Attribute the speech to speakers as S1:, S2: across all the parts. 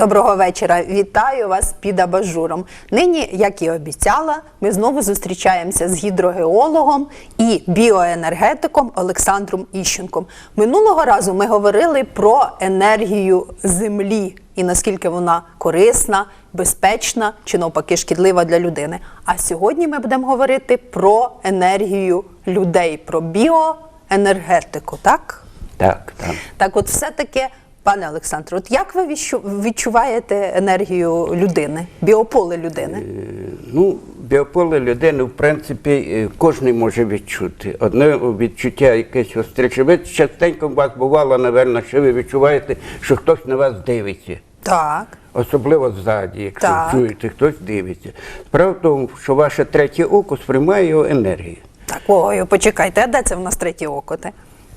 S1: Доброго вечора. Вітаю вас під абажуром. Нині, як і обіцяла, ми знову зустрічаємося з гідрогеологом і біоенергетиком Олександром Іщенком. Минулого разу ми говорили про енергію землі і наскільки вона корисна, безпечна чи навпаки шкідлива для людини. А сьогодні ми будемо говорити про енергію людей, про біоенергетику, так?
S2: Так, так.
S1: Так, от все-таки, пане Олександре, от як ви відчуваєте енергію людини, біополе людини?
S2: Е, Ну, біополе людини, в принципі, е, кожен може відчути. Одне відчуття якесь остриче. Ви частенько у вас бувало, напевно, що ви відчуваєте, що хтось на вас дивиться.
S1: Так.
S2: Особливо ззаді, якщо
S1: Так.
S2: чуєте, хтось дивиться. Справа в тому, що ваше третє око сприймає його енергію.
S1: Так, ой, почекайте, а де це в нас третє око? те?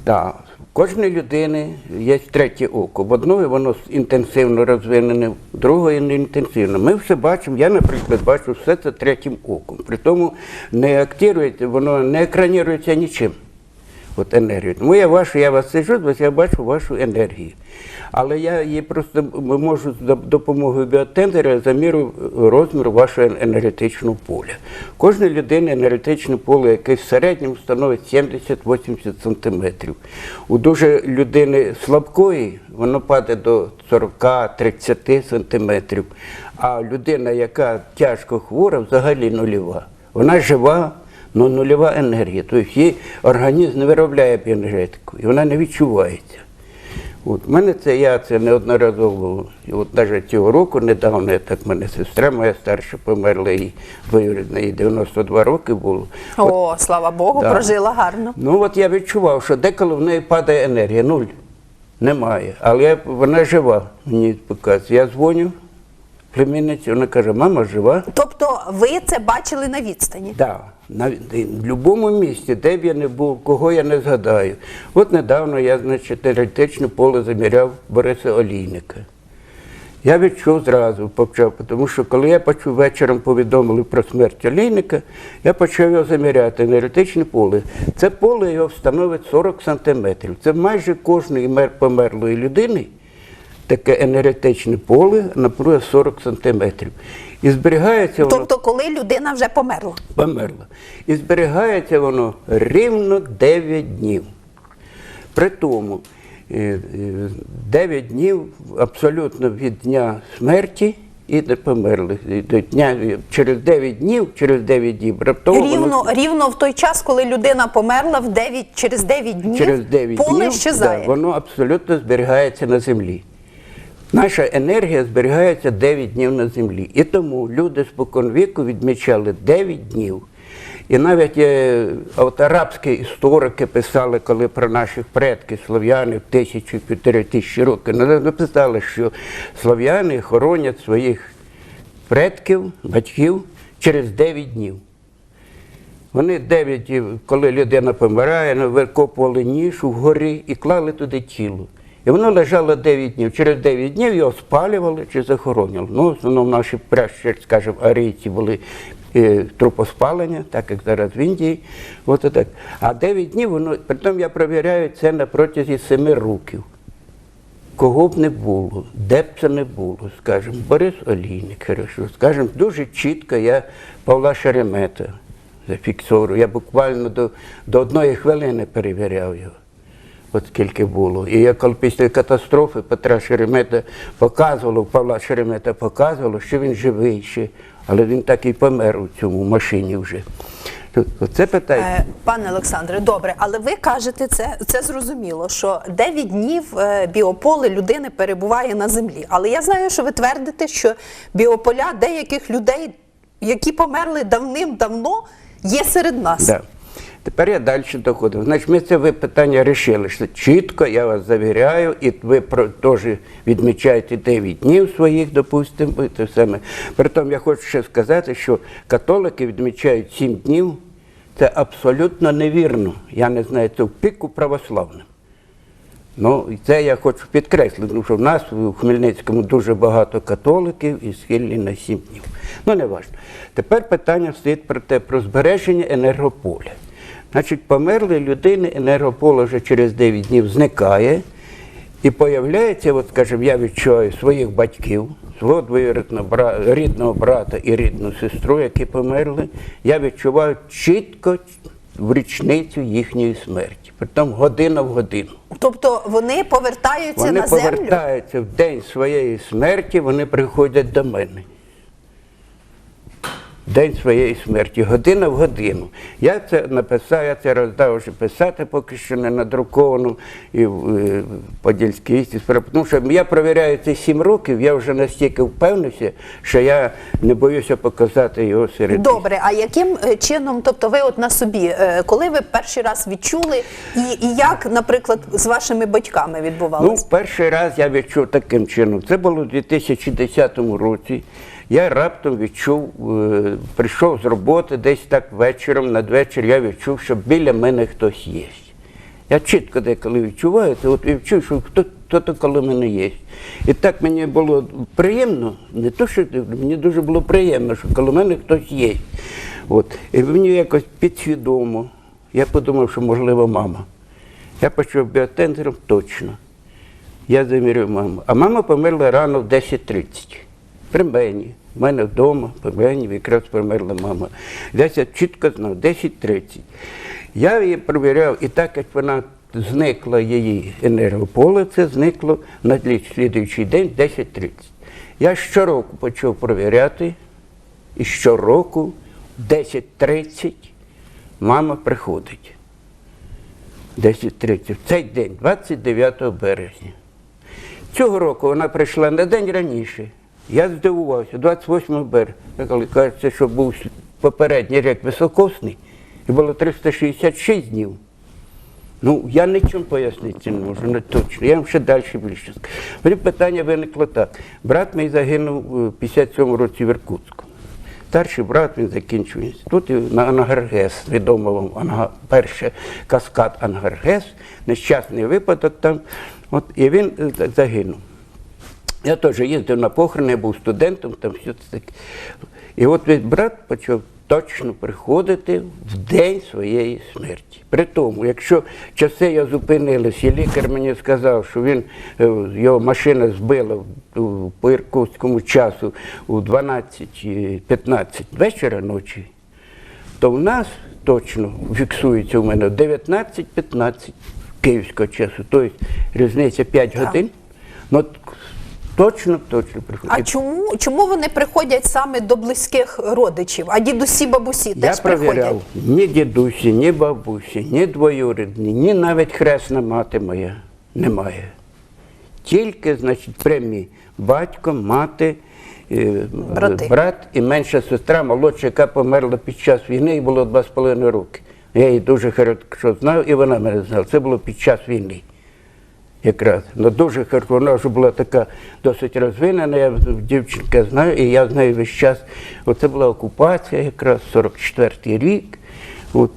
S2: Так, кожної людини є третє око. В одної воно інтенсивно розвинене, в другої не інтенсивно. Ми все бачимо, я, наприклад, бачу все це третім оком. При тому не актирується, воно не екранірується нічим. От енергію. Тому я вашу, я вас сижу, я бачу вашу енергію. Але я її просто можу за допомогою біотендера замірю розмір вашого енергетичного поля. Кожна людина енергетичне поле, яке в середньому становить 70-80 сантиметрів. У дуже людини слабкої воно падає до 40-30 сантиметрів. А людина, яка тяжко хвора, взагалі нульова. Вона жива, але нульова енергія. Тобто її організм не виробляє енергетику, і вона не відчувається. От в мене це я це неодноразово, і от навіть цього року недавно, я так мене сестра моя старша померла, їй двоюрідна, їй 92 роки було. От,
S1: О, слава Богу,
S2: Да.
S1: прожила гарно.
S2: ну от я відчував, що деколи в неї падає енергія, нуль. Немає. Але я, вона жива, мені показує. Я дзвоню племінниці, вона каже, мама жива.
S1: Тобто ви це бачили на відстані?
S2: Да, на будь-якому місці, де б я не був, кого я не згадаю. От недавно я, значить, теоретичне поле заміряв Бориса Олійника. Я відчув зразу, почав, тому що коли я почув вечором повідомили про смерть Олійника, я почав його заміряти енергетичне поле. Це поле його становить 40 сантиметрів. Це майже кожної мер- померлої людини таке енергетичне поле напруга 40 сантиметрів. І зберігається воно
S1: Тобто, коли людина вже померла?
S2: померла. І зберігається воно рівно 9 днів. При тому е, е, 9 днів абсолютно від дня смерті і до померлих. До дня, через 9 днів, через 9 днів, раптово воно-
S1: Рівно, рівно в той час, коли людина померла, в 9, через 9 днів
S2: через 9
S1: поле
S2: днів
S1: щезає.
S2: да, воно абсолютно зберігається на землі. Наша енергія зберігається 9 днів на землі. І тому люди споконвіку відмічали 9 днів. І навіть е, от арабські історики писали, коли про наших предків слов'янів тисячу півтори тисячі років, написали, що слов'яни хоронять своїх предків, батьків через 9 днів. Вони дев'ять, днів, коли людина помирає, викопували нішу вгорі і клали туди тіло. І воно лежало 9 днів. Через 9 днів його спалювали чи захоронювали. Ну, в основному наші пращі, скажімо, арійці були е, трупоспалення, так як зараз в Індії. От так. А 9 днів воно, притом я перевіряю це на протязі 7 років. Кого б не було, де б це не було, скажімо, Борис Олійник, хорошо, скажімо, дуже чітко я Павла Шеремета зафіксовую. Я буквально до, до одної хвилини перевіряв його, от скільки було. І я коли після катастрофи Петра Шеремета показувало, Павла Шеремета показувало, що він живий ще, але він так і помер у цьому машині вже. Це питання.
S1: Е, Пане Олександре, добре, але ви кажете, це, це зрозуміло, що 9 днів е, біополе людини перебуває на землі. Але я знаю, що ви твердите, що біополя деяких людей, які померли давним-давно, є серед нас.
S2: Да. Тепер я далі доходив. Значить, ми це ви питання вирішили, чітко, я вас завіряю, і ви теж відмічаєте 9 днів своїх, допустимо, те саме. Притом я хочу ще сказати, що католики відмічають 7 днів. Це абсолютно невірно. Я не знаю, це в піку православним. Ну, і це я хочу підкреслити, тому що в нас у Хмельницькому дуже багато католиків і схильні на сім днів. Ну, не важливо. Тепер питання стоїть про те, про збереження енергополя. Значить, померли людини, енергополе вже через 9 днів зникає, І появляється, от, скажімо, я відчуваю своїх батьків, свого двоюрідного рідного брата і рідну сестру, які померли. Я відчуваю чітко в річницю їхньої смерті. Притом година в годину.
S1: Тобто вони повертаються
S2: Вони
S1: на землю?
S2: повертаються в день своєї смерті, вони приходять до мене. День своєї смерті, година в годину. Я це написав, я це роздав вже писати, поки що не надруковано і в е, Подільській вісті. Тому що я провіряю ці сім років, я вже настільки впевнився, що я не боюся показати його серед.
S1: Добре, а яким е, чином, тобто ви от на собі, е, коли ви перший раз відчули, і, і як, наприклад, з вашими батьками
S2: Ну, перший раз я відчув таким чином. Це було у 2010 році. Я раптом відчув, е, прийшов з роботи десь так вечором, надвечір я відчув, що біля мене хтось є. Я чітко деколи відчуваю, це от відчув, що хто, хто-то коло мене є. І так мені було приємно, не то, що мені дуже було приємно, що коло мене хтось є. От. І мені якось підсвідомо, я подумав, що можливо мама. Я почув біотензером точно. Я заміряв маму. А мама померла рано в 10.30. При мені. У мене вдома, при мені якраз померла мама. Десь я чітко знав, 10.30. Я її перевіряв, і так як вона зникла її енергополе, це зникло на слідуючий день 10.30. Я щороку почав перевіряти, і щороку в 10.30 мама приходить. 10.30. В цей день, 29 березня. Цього року вона прийшла на день раніше. Я здивувався, 28 березня. Кажеться, що був попередній рік високосний, і було 366 днів. Ну, я нічим пояснити не можу, не точно. Я вам ще далі більше скажу. Питання виникло так. Брат мій загинув у 57 році в Іркутську. Старший брат він закінчив інститут на Ангаргес, відомо вам Анга, перший каскад Ангаргес, нещасний випадок там. От, і він е, загинув. Я теж їздив на похорони, я був студентом, там все це таке. І от мій брат почав точно приходити в день своєї смерті. При тому, якщо часи я зупинились, і лікар мені сказав, що він, е, його машина збила по іркутському часу у 12-15 вечора ночі, то в нас точно фіксується у мене 19-15 київського часу, тобто різниця 5 годин. Ну, точно, точно приходить.
S1: А чому, чому вони приходять саме до близьких родичів? А дідусі, бабусі
S2: Я
S1: теж приходять?
S2: перевіряв, ні дідусі, ні бабусі, ні двоюрідні, ні навіть хресна мати моя немає. Тільки, значить, прямі батько, мати, е,
S1: Брати.
S2: брат і менша сестра, молодша, яка померла під час війни, їй було два з половиною роки. Я її дуже хорошо знав, і вона мене знала. Це було під час війни. Якраз. Ну дуже хорошо. Вона вже була така досить розвинена, я дівчинка знаю, і я знаю весь час. Оце була окупація, якраз 44-й рік. От.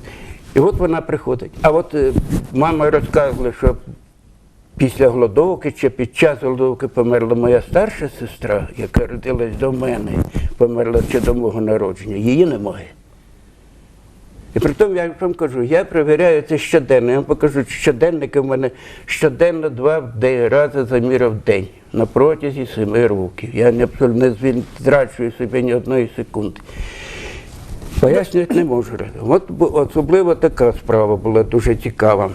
S2: І от вона приходить. А от е, мама розказувала, що після голодовки чи під час голодовки померла моя старша сестра, яка родилась до мене, померла ще до мого народження. Її немає. І при тому я вам кажу, я перевіряю це щоденно. Я вам покажу щоденники в мене щоденно два рази заміряв в день на протязі семи років. Я не, абсолютно не зраджую собі ні одної секунди. Пояснювати не можу. От особливо така справа була дуже цікава.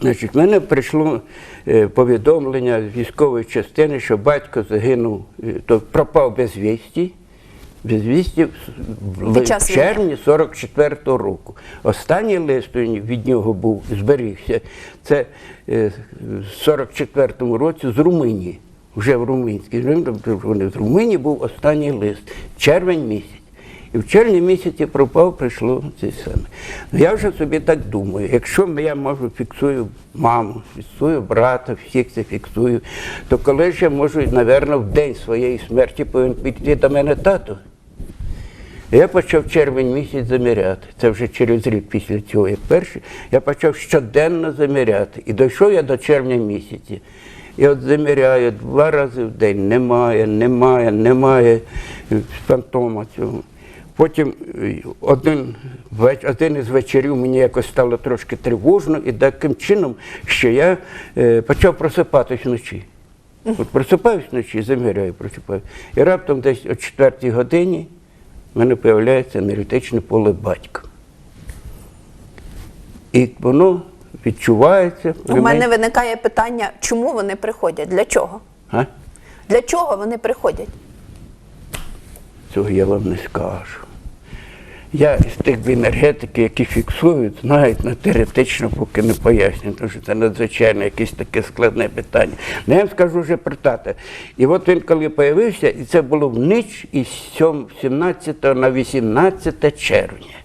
S2: Значить, в мене прийшло е, повідомлення з військової частини, що батько загинув, е, то пропав без вісті, без вісті в- в
S1: час
S2: червні 44-го року. Останній лист від нього був, зберігся, це е, в 44-му році з Румунії, вже в Румунській. Вони з Румунії був останній лист, червень місяць. І в червні місяці пропав, прийшло це саме. Ну, Я вже собі так думаю, якщо я можу фіксую маму, фіксую брата, всіх це фіксую, то коли ж я можу, напевно, в день своєї смерті повинен підійти до мене тато. Я почав червень місяць заміряти. Це вже через рік після цього, як перший. Я почав щоденно заміряти. І дійшов я до червня місяці. І от заміряю два рази в день. Немає, немає, немає фантома цього. Потім е, один, один із вечорів мені якось стало трошки тривожно, і таким чином, що я е, почав просипатись вночі. От просипаюсь вночі, заміряю, просипаюсь. І раптом десь о 4 годині в мене з'являється енергетичне поле батька. І воно відчувається.
S1: У мене виникає питання, чому вони приходять? Для чого?
S2: А?
S1: Для чого вони приходять?
S2: Цього я вам не скажу. Я з тих енергетики, які фіксують, знають, на теоретично поки не пояснюю, тому що це надзвичайно якесь таке складне питання. Ну, я вам скажу вже про тата. І от він коли з'явився, і це було в ніч із 17 на 18 червня.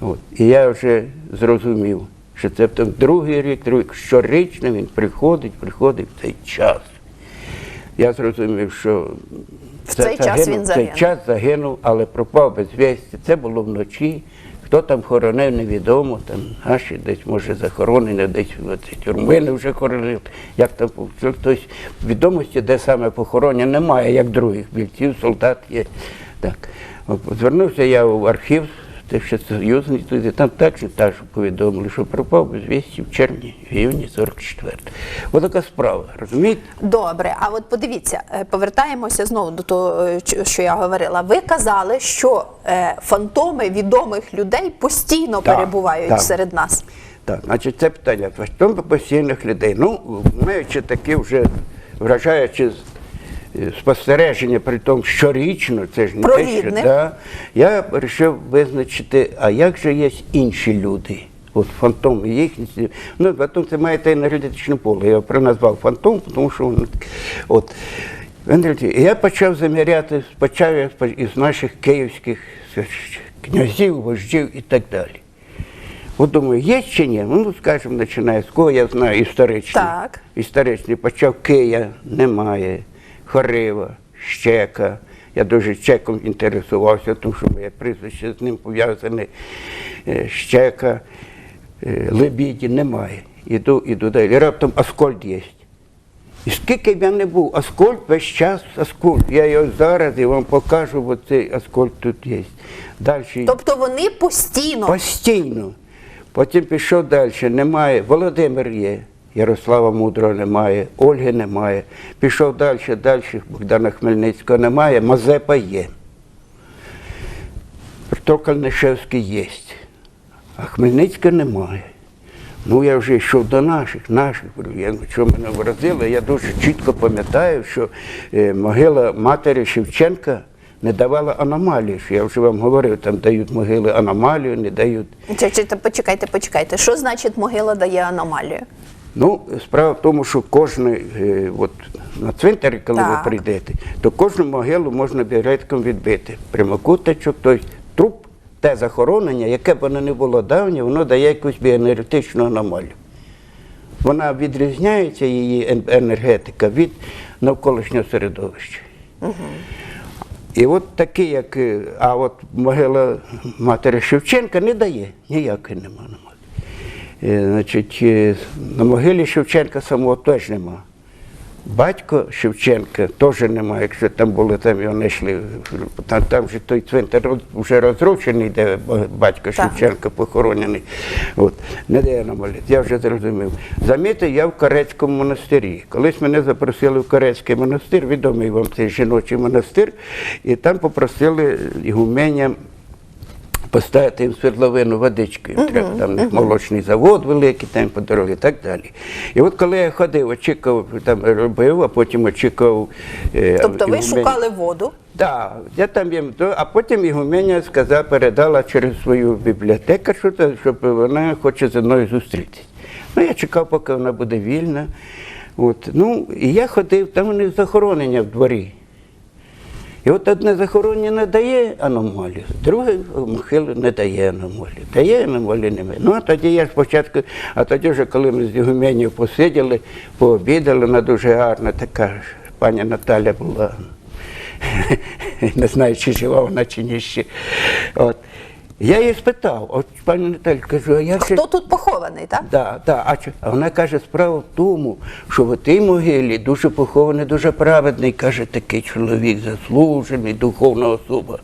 S2: От. І я вже зрозумів, що це там другий рік, другий, щорічно він приходить, приходить в цей час. Я зрозумів, що
S1: В цей час він
S2: в
S1: загинув.
S2: цей час загинув, але пропав без вісті. Це було вночі. Хто там хоронив, невідомо. Там наші десь, може, захоронені, десь тюрмини вже хоронили. Як там хтось відомості, де саме похоронення, немає, як других бійців, солдат є. Так. Звернувся я в архів, те, що туди, там також так же повідомили, що пропав без вісті в червні, в іюні 44. Ось така справа, розумієте?
S1: Добре, а от подивіться, е, повертаємося знову до того, е, що я говорила. Ви казали, що е, фантоми відомих людей постійно
S2: Так,
S1: перебувають
S2: так.
S1: серед нас.
S2: Так, значить, це питання фантом постійних людей. Ну, маючи такі вже вражаючи спостереження, при тому щорічно, це ж не те, що да, я вирішив визначити, а як же є інші люди. От фантом їхні. Ну, потім це має те енергетичне поле. Я його проназвав фантом, тому що воно. От. Я почав заміряти, почав я із наших київських князів, вождів і так далі. От думаю, є чи ні? Ну, скажімо, починає з кого я знаю історичний.
S1: Так.
S2: Історичний почав Кия, немає, Хорива, Щека. Я дуже Щеком інтересувався, тому що моє прізвище з ним пов'язане. Е, Щека, е, Лебіді немає. Іду, іду далі. І раптом Аскольд є. І скільки б я не був, Аскольд весь час Аскольд. Я його зараз і вам покажу, бо цей Аскольд тут є. Далі
S1: Тобто вони постійно.
S2: Постійно. Потім пішов далі. Немає. Володимир є. Ярослава Мудрого немає, Ольги немає. Пішов далі, далі, Богдана Хмельницького немає, Мазепа є. Петро Кальнишевський є. А Хмельницького немає. Ну, я вже йшов до наших, наших, я, що мене вразило, я дуже чітко пам'ятаю, що е, могила матері Шевченка не давала аномалії. Що я вже вам говорив, там дають могили аномалію, не дають.
S1: Почекайте, почекайте. Що значить могила дає аномалію?
S2: Ну, справа в тому, що кожен, е, от на цвинтарі, коли
S1: Так.
S2: ви прийдете, то кожну могилу можна біретком відбити. Прямокуточок, тобто труп, те захоронення, яке б воно не було давнє, воно дає якусь біоенергетичну аномалію. Вона відрізняється, її енергетика від навколишнього середовища. І от такі, як, е, а от могила матері Шевченка не дає, ніякої нема на могилі. Е, Значить, е, на могилі Шевченка самого теж нема. Батько Шевченка теж немає, якщо там були, там його знайшли. Там, там же той цвинтар вже розрушений, де батько. Шевченка похоронений. От. Не дає нам молити, я вже зрозумів. Замітьте, я в Карецькому монастирі. Колись мене запросили в Карецький монастир, відомий вам цей жіночий монастир, і там попросили ігуменя поставити їм свердловину водичкою. Треба там у них молочний завод великий, там по дорозі і так далі. І от коли я ходив, очікував, там робив, а потім очікував. е,
S1: Тобто ви шукали воду.
S2: Так, я там їм, а потім ігуменя сказала, передала через свою бібліотеку, щоб вона хоче зі мною зустрітися. Ну, я чекав, поки вона буде вільна. От. Ну, і я ходив, там вони захоронення в дворі. І от одне захоронення не дає аномалію, друге могилу не дає аномалію. Дає аномалію немає. Ну, а тоді я спочатку, а тоді вже, коли ми з Ігуменів посиділи, пообідали, вона дуже гарна така пані Наталя була. Не знаю, чи жива вона, чи ні ще. От. Я її спитав, от пані Наталі, кажу, а як же
S1: Хто тут похований, так?
S2: Да, да. А, чи- а вона каже, справа в тому, що в тій могилі дуже похований, дуже праведний, каже, такий чоловік, заслужений, духовна особа.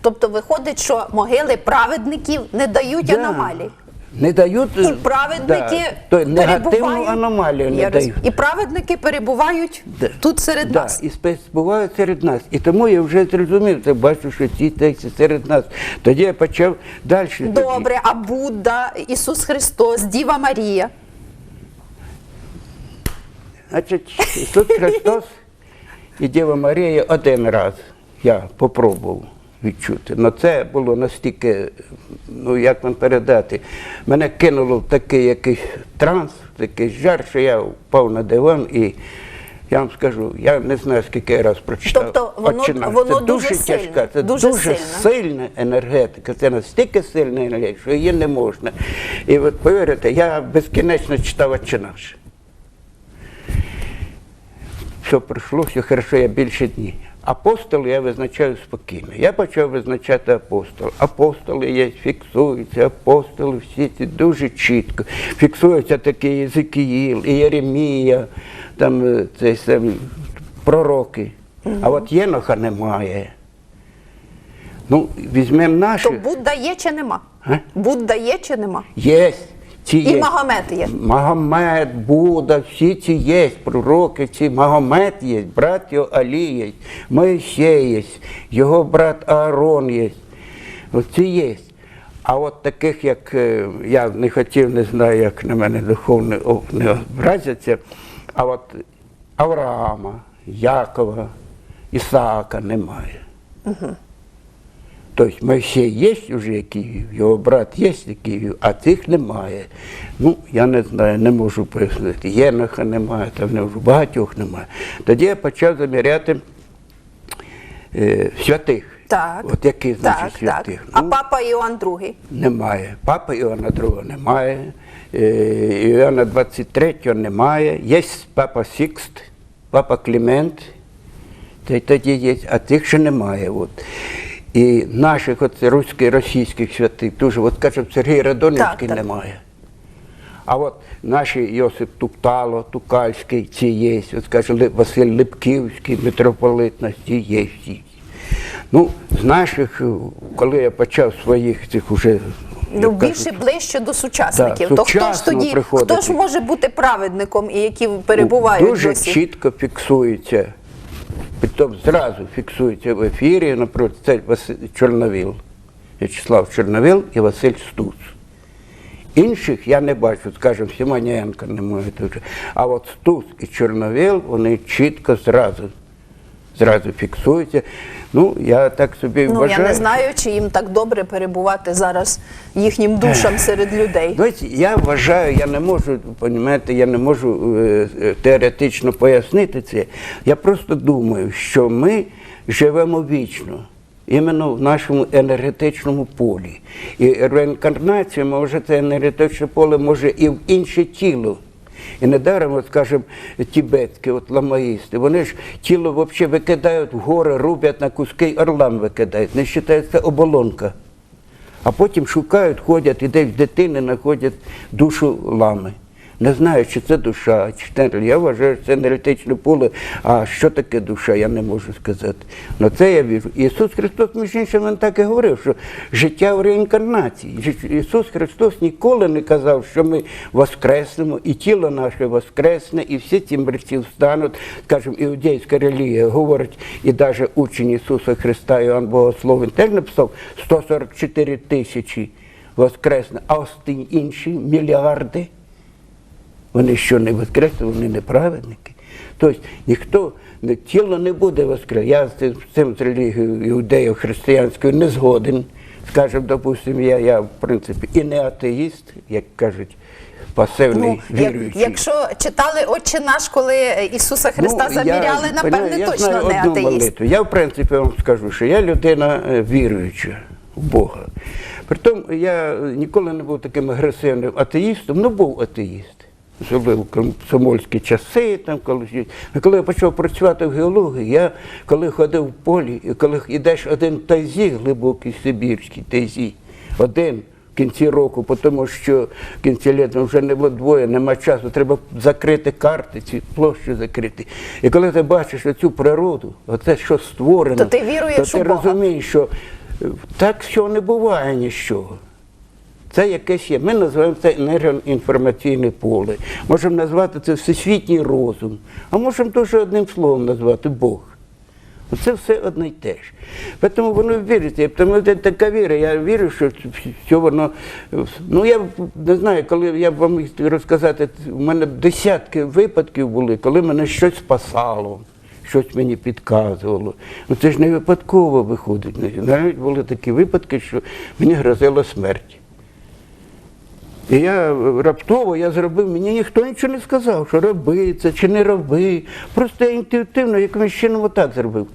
S1: Тобто виходить, що могили праведників не дають
S2: Да.
S1: аномалій.
S2: Не дають
S1: І праведники
S2: да, то негативну аномалію не дають.
S1: І праведники перебувають
S2: Да.
S1: тут серед
S2: да,
S1: нас.
S2: І спец- бувають серед нас. І тому я вже зрозумів, це бачу, що ці тексти серед нас. Тоді я почав далі.
S1: Добре, а Будда, Ісус Христос, Діва Марія.
S2: Значить, Ісус Христос і Діва Марія один раз я попробував відчути. Але це було настільки, ну як вам передати, мене кинуло в такий якийсь транс, в такий жар, що я впав на диван і. Я вам скажу, я не знаю, скільки я раз прочитав.
S1: Тобто воно-
S2: «Отче
S1: воно
S2: це
S1: дуже сильне,
S2: тяжка, це
S1: дуже
S2: дуже, сильна енергетика. Це настільки сильна енергетика, що її не можна. І от повірите, я безкінечно читав «Отче наш» все пройшло, все хорошо, я більше дні. Апостол я визначаю спокійно. Я почав визначати апостол. Апостоли є, фіксуються, апостоли всі ці дуже чітко. Фіксуються такі Єзикіїл, і Єремія, там е, цей сам, пророки. А от Єноха немає. Ну, візьмемо наші.
S1: То Будда є чи нема?
S2: А?
S1: Будда є чи нема?
S2: Є. Ці
S1: І
S2: є.
S1: Магомед є.
S2: Магомед, Будда, всі ці є, пророки ці, Магомед є, брат його Алі є, Моїсей є, його брат Аарон є. Оці є. А от таких, як е, я не хотів, не знаю, як на мене духовно не образяться, а от Авраама, Якова, Ісаака немає. Тобто Мойсей є вже який, його брат є який, а цих немає. Ну, я не знаю, не можу пояснити. Єноха немає, там не можу, багатьох немає. Тоді я почав заміряти е, святих.
S1: Так.
S2: От які, значить,
S1: так, так.
S2: святих.
S1: А
S2: Ну,
S1: папа Іоанн II?
S2: немає. Папи Іоанна II немає. Е, Іоанна 23 немає. Є папа Сікст, папа Клімент. Тоді є, а тих ще немає. От. І наших от, руських, російських святих дуже, от кажемо, Сергій Радонівський
S1: Так,
S2: немає. А от наші Йосип Туптало, Тукальський, ці є, от скаже, Василь Липківський, митрополит на ці є всі. Ну, з наших, е, коли я почав своїх цих уже.
S1: Ну, більше
S2: кажуть,
S1: ближче до сучасників.
S2: Да,
S1: То хто ж тоді,
S2: приходити.
S1: хто ж може бути праведником і які перебувають
S2: дуже
S1: досі?
S2: чітко фіксується. Притом зразу фіксується в ефірі, наприклад, це Василь Чорновіл, В'ячеслав Чорновіл і Василь Стус. Інших я не бачу, скажімо, Сімоненка немає дуже. А от Стус і Чорновіл, вони чітко зразу, зразу фіксуються. Ну, я так собі
S1: Ну,
S2: вважаю.
S1: я не знаю, чи їм так добре перебувати зараз їхнім душам серед людей.
S2: Знаєте, я вважаю, я не можу, понімаєте, я не можу е, е, теоретично пояснити це. Я просто думаю, що ми живемо вічно. Іменно в нашому енергетичному полі. І реінкарнація, може, це енергетичне поле може і в інше тіло. І недаром, от, скажімо, тібетські от ламаїсти, вони ж тіло взагалі викидають в гори, рубять на куски, орлам викидають. Не вважають, це оболонка. А потім шукають, ходять, і десь дитини знаходять душу лами. Не знаю, чи це душа, чи це я вважаю, що це енергетичне поле. А що таке душа, я не можу сказати. Но це я вірю. Ісус Христос, між іншим, він так і говорив, що життя в реінкарнації. Ісус Христос ніколи не казав, що ми воскреснемо, і тіло наше воскресне, і всі ці мертві встануть. Скажімо, іудейська релігія говорить, і навіть учень Ісуса Христа, Іоанн Богослов, він теж написав 144 тисячі воскресне, а інші мільярди. Вони що не воскресли, вони неправедники. Тобто ніхто, тіло не буде воскрес. Я з цим, з релігією іудею християнською не згоден. Скажімо, допустимо, я, я в принципі і не атеїст, як кажуть, пасивний
S1: Ну, як,
S2: віруючий.
S1: якщо читали Отче наш, коли Ісуса Христа
S2: Ну,
S1: заміряли,
S2: я,
S1: напевне,
S2: я
S1: точно
S2: знаю
S1: не
S2: одну
S1: атеїст.
S2: молитву. Я, в принципі, вам скажу, що я людина е, віруюча в Бога. Притом я ніколи не був таким агресивним атеїстом, ну був атеїст. Особливо в комсомольські часи, там, коли, Ну, коли я почав працювати в геології, я коли ходив в полі, і коли йдеш один тайзі, глибокий сибірський тайзі, один в кінці року, тому що в кінці літа вже не було двоє, нема часу, треба закрити карти, ці площі закрити. І коли ти бачиш цю природу, оце що створено,
S1: То ти віруєш
S2: то ти розумієш, що Так що не буває нічого. Це якесь є. Ми називаємо це енергоінформаційне поле. Можемо назвати це всесвітній розум, а можемо дуже одним словом назвати Бог. Це все одне й те ж. Тому воно віриться. Тому це така віра. Я вірю, що, що воно. Ну я не знаю, коли я вам розказати, у мене десятки випадків були, коли мене щось спасало, щось мені підказувало. Ну це ж не випадково виходить. Навіть були такі випадки, що мені грозила смерть. І я раптово я зробив, мені ніхто нічого не сказав, що роби це чи не роби. Просто я інтуїтивно якимось чином отак зробив.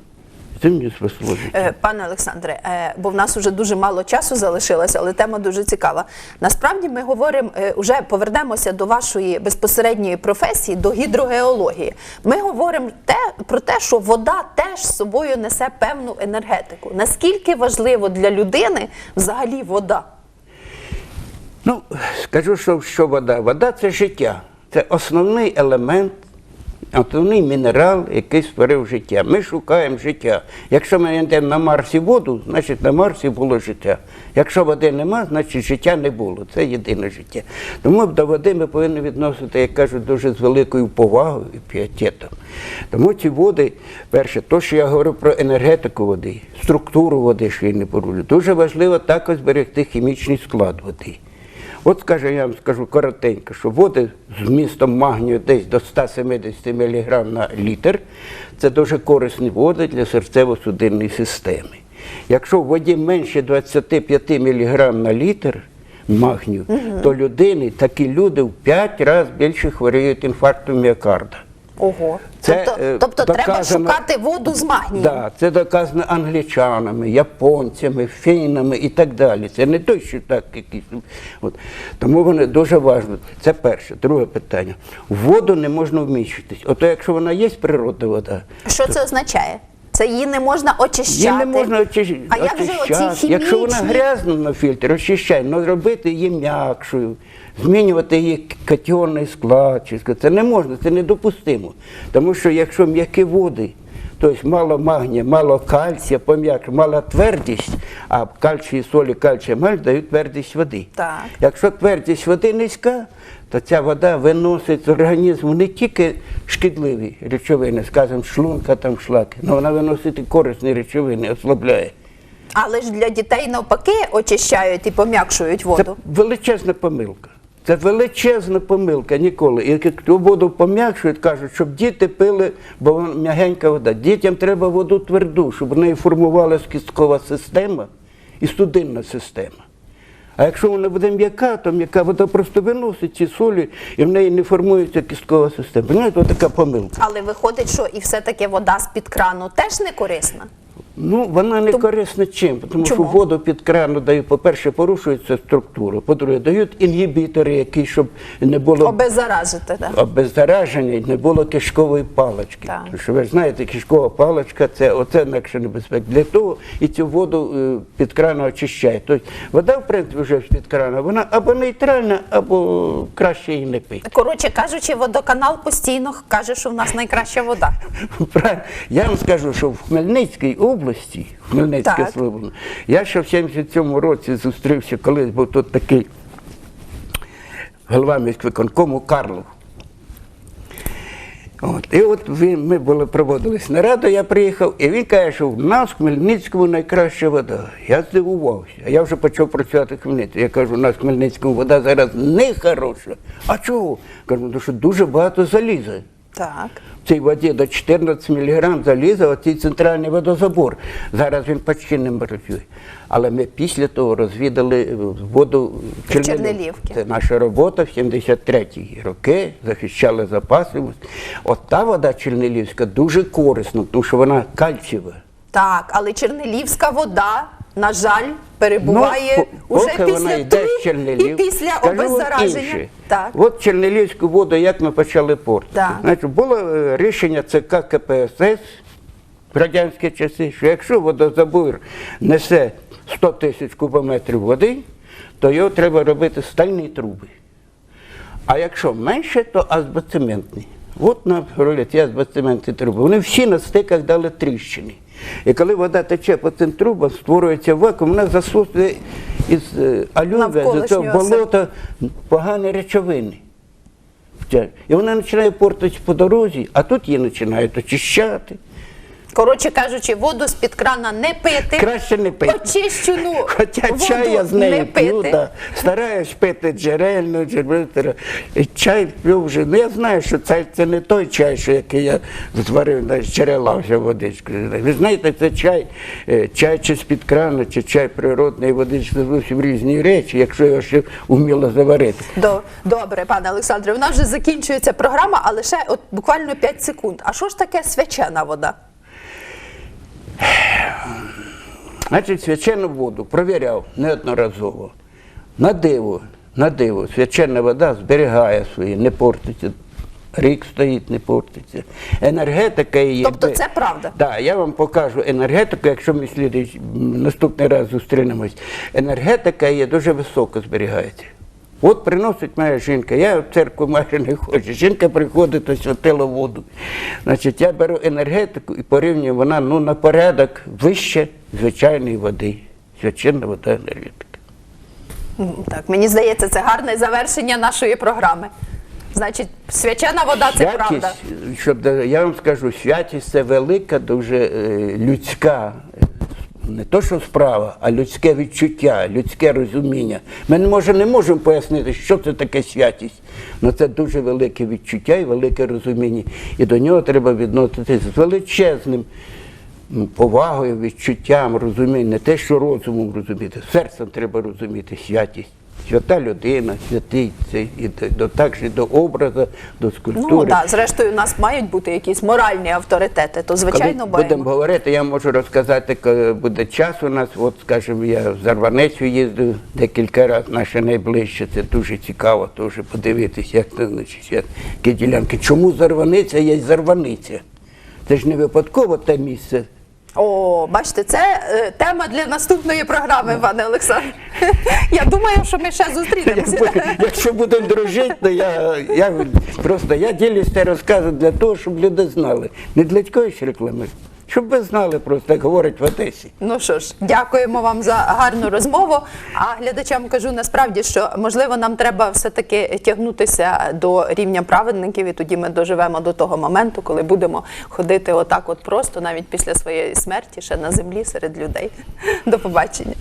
S2: Це мені спасло.
S1: Е, Пане Олександре, е, бо в нас вже дуже мало часу залишилося, але тема дуже цікава. Насправді ми говоримо, е, вже повернемося до вашої безпосередньої професії, до гідрогеології. Ми говоримо те, про те, що вода теж з собою несе певну енергетику. Наскільки важливо для людини взагалі вода?
S2: Ну, скажу, що, що вода. Вода це життя. Це основний елемент, основний мінерал, який створив життя. Ми шукаємо життя. Якщо ми йдемо на Марсі воду, значить на Марсі було життя. Якщо води нема, значить життя не було. Це єдине життя. Тому до води ми повинні відносити, як кажуть, дуже з великою повагою і піатетом. Тому ці води, перше, то, що я говорю про енергетику води, структуру води, що я не порушую, дуже важливо також зберегти хімічний склад води. От скажу, я вам скажу коротенько, що води з вмістом магнію десь до 170 мг на літр це дуже корисні води для серцево-судинної системи. Якщо в воді менше 25 мг на літр магнію, то людини, такі люди в 5 разів більше хворіють інфарктом міокарда.
S1: Ого.
S2: Це,
S1: тобто
S2: е,
S1: тобто треба шукати воду з магнієм.
S2: Да, це доказано англічанами, японцями, фінами і так далі. Це не той, що так якісь. От. Тому вони дуже важливі. Це перше. Друге питання. В воду не можна вміщитись. Ото якщо вона є природна вода,
S1: Що це означає? Це її не можна очищати.
S2: її не можна очищ-
S1: А як же оці
S2: очищати. Якщо вона грязна на фільтр, очищай, але зробити її м'якшою, змінювати її катіонний склад. чи Це не можна, це недопустимо. Тому що якщо м'які води, тобто мало магнія, мало кальція, пом'якше, мала твердість, а кальцій, солі, кальцій, маль дають твердість води.
S1: Так.
S2: Якщо твердість води низька, то ця вода виносить з організму не тільки шкідливі речовини, скажімо, шлунка там шлаки, але вона виносить і корисні речовини, ослабляє.
S1: Але ж для дітей навпаки очищають і пом'якшують
S2: Це
S1: воду.
S2: величезна помилка. Це величезна помилка ніколи. І ту воду пом'якшують, кажуть, щоб діти пили, бо м'ягенька вода. Дітям треба воду тверду, щоб в неї формувалася кісткова система і судинна система. А якщо вона буде м'яка, то м'яка вода просто виносить ці солі, і в неї не формується кісткова система. Знаєте, така помилка.
S1: Але виходить, що і все-таки вода з-під крану теж не корисна.
S2: Ну, вона не корисна чим, тому
S1: Чому?
S2: що воду під крану дають, по-перше, порушується структура, по-друге, дають інгібітори, які, щоб не було
S1: Обеззаразити, так.
S2: обеззараження і не було кишкової палички.
S1: Так.
S2: Тому що ви ж знаєте, кишкова паличка це оце інакше небезпека. Для того і цю воду е, під крану очищає. Тобто вода, в принципі, вже з-під крану, вона або нейтральна, або краще її не пити.
S1: Коротше кажучи, водоканал постійно каже, що в нас найкраща вода.
S2: Я вам скажу, що в Хмельницькій області, Хмельницьке
S1: Так.
S2: слово, я ще в 77-му році зустрівся, колись був тут такий голова міськвиконкому Карлов. От. І от він, ми були, проводились нараду, я приїхав, і він каже, що в нас в Хмельницькому найкраща вода. Я здивувався. А я вже почав працювати в Хмельницькому. Я кажу, у нас в Хмельницькому вода зараз не хороша. А чого? Кажу, тому що дуже багато заліза
S1: Так.
S2: в цій воді до 14 мг заліза, оцей центральний водозабор. Зараз він почти не працює. Але ми після того розвідали воду в Чернелів.
S1: Чернелівки.
S2: Це наша робота в 73-ті роки, захищали запаси. От та вода Чернелівська дуже корисна, тому що вона кальцієва.
S1: Так, але Чернелівська вода, на жаль, перебуває
S2: Ну,
S1: уже після
S2: йде з Чернелів,
S1: і після обеззараження. Так.
S2: От Чернелівську воду, як ми почали портити. Значить, було е, рішення ЦК КПСС в радянські часи, що якщо водозабор несе 100 тисяч кубометрів води, то його треба робити стальні труби. А якщо менше, то азбоцементні. От на ролі ці азбоцементні труби. Вони всі на стиках дали тріщини. І коли вода тече по цим трубам, створюється вакуум, вона засушує із е, алювія, з цього болота погані речовини. І вона починає портитися по дорозі, а тут її починають очищати.
S1: Коротше кажучи, воду з-під крана не пити.
S2: Краще не пити.
S1: Очищену
S2: Хоча
S1: воду
S2: чай я з
S1: не
S2: нею п'ю,
S1: пити.
S2: да. стараюсь пити джерельну, джерельну. Чай п'ю вже. Ну я знаю, що це, це не той чай, що який я зварив на джерела вже водичку. Ви знаєте, це чай, е, чай чи з-під крану, чи чай природної водички, це зовсім різні речі, якщо його ще вміло заварити.
S1: До- Добре, пане Олександре, у нас вже закінчується програма, а лише от буквально 5 секунд. А що ж таке свячена вода?
S2: Значить, свячену воду провіряв неодноразово. На диво, на диво, свячена вода зберігає свої, не портиться. Рік стоїть, не портиться. Енергетика її.
S1: Тобто це правда?
S2: Так, я вам покажу енергетику, якщо ми наступний раз зустрінемось. Енергетика її дуже високо зберігається. От приносить моя жінка, я в церкву майже не ходжу. Жінка приходить освятила воду. Значить, я беру енергетику і порівнюю вона ну, на порядок вище звичайної води. Свячена вода енергетика.
S1: Так, мені здається, це гарне завершення нашої програми. Значить, свячена вода це правда.
S2: щоб я вам скажу, святість це велика, дуже е, людська. Не то, що справа, а людське відчуття, людське розуміння. Ми може не можемо пояснити, що це таке святість. але це дуже велике відчуття і велике розуміння. І до нього треба відноситися з величезним повагою, відчуттям, розумінням. Не те, що розумом розуміти, серцем треба розуміти святість. Свята людина, святий це і до, так же до образу, до скульптури.
S1: Ну так, зрештою, у нас мають бути якісь моральні авторитети, то звичайно
S2: Коли будемо говорити, я можу розказати, коли буде час у нас. От, скажімо, я в Зарванецю їздив декілька разів, наше найближче. Це дуже цікаво теж подивитися, як це значить, які ділянки. Чому Зарваниця є Зарваниця? Це ж не випадково те місце.
S1: О, бачите, це е, тема для наступної програми, пане Олександр. Я думаю, що ми ще зустрінемося.
S2: Якщо будемо дружити, то я, я просто я ділюся розказом для того, щоб люди знали. Не для якоїсь реклами, щоб ви знали просто, як говорять в Одесі.
S1: Ну що ж, дякуємо вам за гарну розмову. А глядачам кажу насправді, що можливо нам треба все-таки тягнутися до рівня праведників, і тоді ми доживемо до того моменту, коли будемо ходити отак, от просто, навіть після своєї смерті, ще на землі серед людей. До побачення.